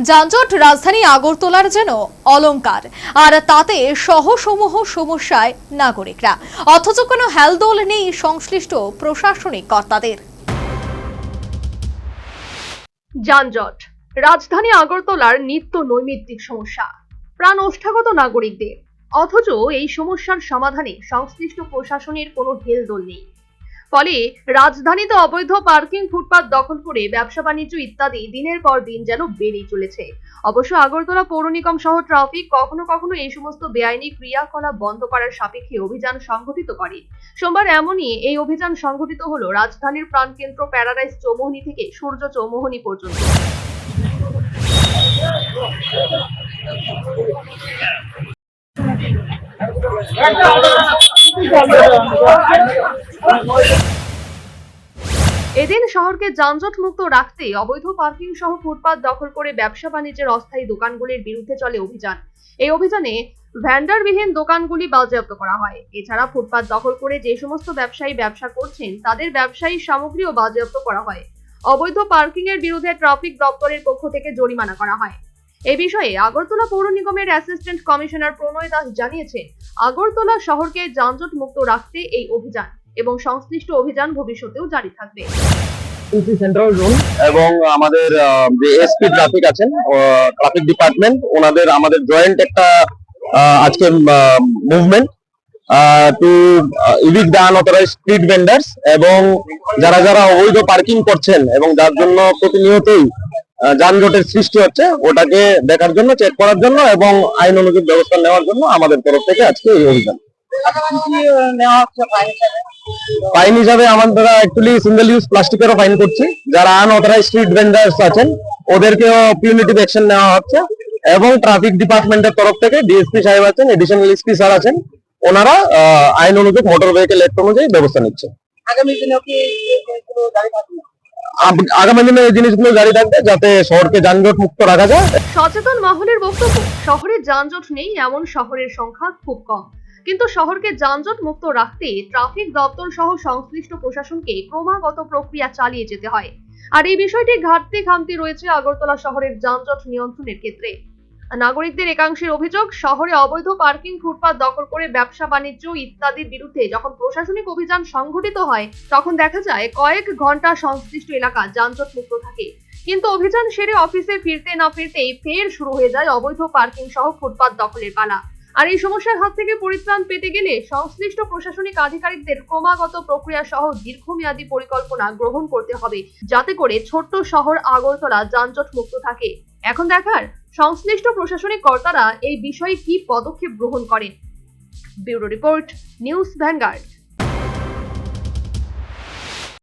যানজট রাজধানী আগরতলার যেন অলংকার আর তাতে সহসমূহ সমস্যায় নাগরিকরা। অথচ কোনো হেলদোল নেই সংশ্লিষ্ট প্রশাসনিক কর্তাদের। যানজট। রাজধানী আগরতলার নিত্য নৈমিত্তিক সমস্যা। প্রাণ ওষ্ঠাগত নাগরিকদের। অথচ এই সমস্যার সমাধানে সংশ্লিষ্ট প্রশাসনের কোনো হেলদোল নেই। ফলে রাজধানীতে অবৈধ পার্কিং, ফুটপাত দখল করে, ব্যবসা বাণিজ্য ইত্যাদি দিনের পর দিন যেন বেড়েই চলেছে। অবশ্য আগরতলা পৌর নিগম সহ ট্রাফিক কখনো কখনো এই সমস্ত বেআইনি ক্রিয়াকলাপ বন্ধ করার সাপেক্ষে অভিযান সংগঠিত করে। সোমবার এমনই এই অভিযান সংগঠিত হলো রাজধানীর প্রাণকেন্দ্র প্যারাডাইস চৌমোহনী থেকে সূর্য চৌমোহনী পর্যন্ত। এদিন শহরকে যানজট মুক্ত রাখতে অবৈধ পার্কিং সহ ফুটপাত দখল করে ব্যবসা বাণিজ্যের অস্থায়ী দোকানগুলির বিরুদ্ধে চলে অভিযান। এই অভিযানে ভ্যান্ডারবিহীন দোকানগুলি বাজেয়াপ্ত করা হয়। এছাড়া ফুটপাত দখল করে যে সমস্ত ব্যবসায়ী ব্যবসা করছেন, তাদের ব্যবসায়ী সামগ্রীও বাজেয়াপ্ত করা হয়। অবৈধ পার্কিং এর বিরুদ্ধে ট্রাফিক দপ্তরের পক্ষ থেকে জরিমানা করা হয়। এই বিষয়ে আগরতলা পৌর নিগমের অ্যাসিস্ট্যান্ট কমিশনার প্রণয় দাস জানিয়েছেন, আগরতলা শহরকে যানজট মুক্ত রাখতে এই অভিযান এবং সংশ্লিষ্ট অভিযান ভবিষ্যতেও জারি থাকবে। সিসি সেন্ট্রাল জোন এবং আমাদের যে এসপি ট্রাফিক আছেন ট্রাফিক ডিপার্টমেন্ট ওনাদের আমাদের জয়েন্ট একটা আহ, আজকে movement to evict the unauthorised street vendors এবং যারা যারা অবৈধ পার্কিং করছেন এবং যার জন্য প্রতিনিয়তই আহ, যানজটের সৃষ্টি হচ্ছে ওটাকে দেখার জন্য চেক করার জন্য এবং আইন অনুযায়ী ব্যবস্থা নেওয়ার জন্য আমাদের তরফ থেকে আজকে এই অভিযান। ফাইন হিসাবে আমরা অ্যাকচুয়ালি সিঙ্গেল ইউজ প্লাস্টিকেরও ফাইন করছি। যারা আনঅথরাইজ স্ট্রিট ভেন্ডার্স আছেন ওদেরকেও পিউনিটিভ অ্যাকশন নেওয়া হচ্ছে। এবং ট্রাফিক ডিপার্টমেন্টের তরফ থেকে ডিএসপি সাহেব আছেন এডিশনাল এসপি স্যার আছেন ওনারা আইন অনুযায়ী মোটর ভেহিকেল অ্যাক্ট অনুযায়ী ব্যবস্থা নিচ্ছে। কি আগামী দিনে এই জিনিসগুলো জারি থাকবে যাতে শহরকে যানজট মুক্ত রাখা যায়। সচেতন মহলের বক্তব্য শহরে যানজট নেই এমন শহরের সংখ্যা খুব কম। কিন্তু শহরকে যানজট মুক্ত রাখতে ট্রাফিক দপ্তর সহ সংশ্লিষ্ট প্রশাসনকে ক্রমাগত প্রক্রিয়া চালিয়ে যেতে হয়। আর এই বিষয়টি ঘাটতি খামতি রয়েছে আগরতলা শহরের যানজট নিয়ন্ত্রণের ক্ষেত্রে। নাগরিকদের একাংশের অভিযোগ, শহরে অবৈধ পার্কিং, ফুটপাত দখল করে ব্যবসা, বাণিজ্য ইত্যাদির বিরুদ্ধে যখন প্রশাসনিক অভিযান সংঘটিত হয়, তখন দেখা যায় কয়েক ঘণ্টা সংশ্লিষ্ট এলাকা যানজট মুক্ত থাকে। কিন্তু অভিযান সেরে অফিসে ফিরতে না ফিরতেই ফের শুরু হয়ে যায় অবৈধ পার্কিং সহ ফুটপাত দখলের পালা। আর এই সমস্যার হাত থেকে পরিত্রাণ পেতে গেলে সংশ্লিষ্ট প্রশাসনিক আধিকারিকদের ক্রমাগত প্রক্রিয়া সহ দীর্ঘমেয়াদী পরিকল্পনা গ্রহণ করতে হবে, যাতে করে ছোট্ট শহর আগরতলা যানজট মুক্ত থাকে। এখন দেখার সংশ্লিষ্ট প্রশাসনিক কর্তারা এই বিষয়ে কি পদক্ষেপ গ্রহণ করেন? Bureau report, news Vanguard.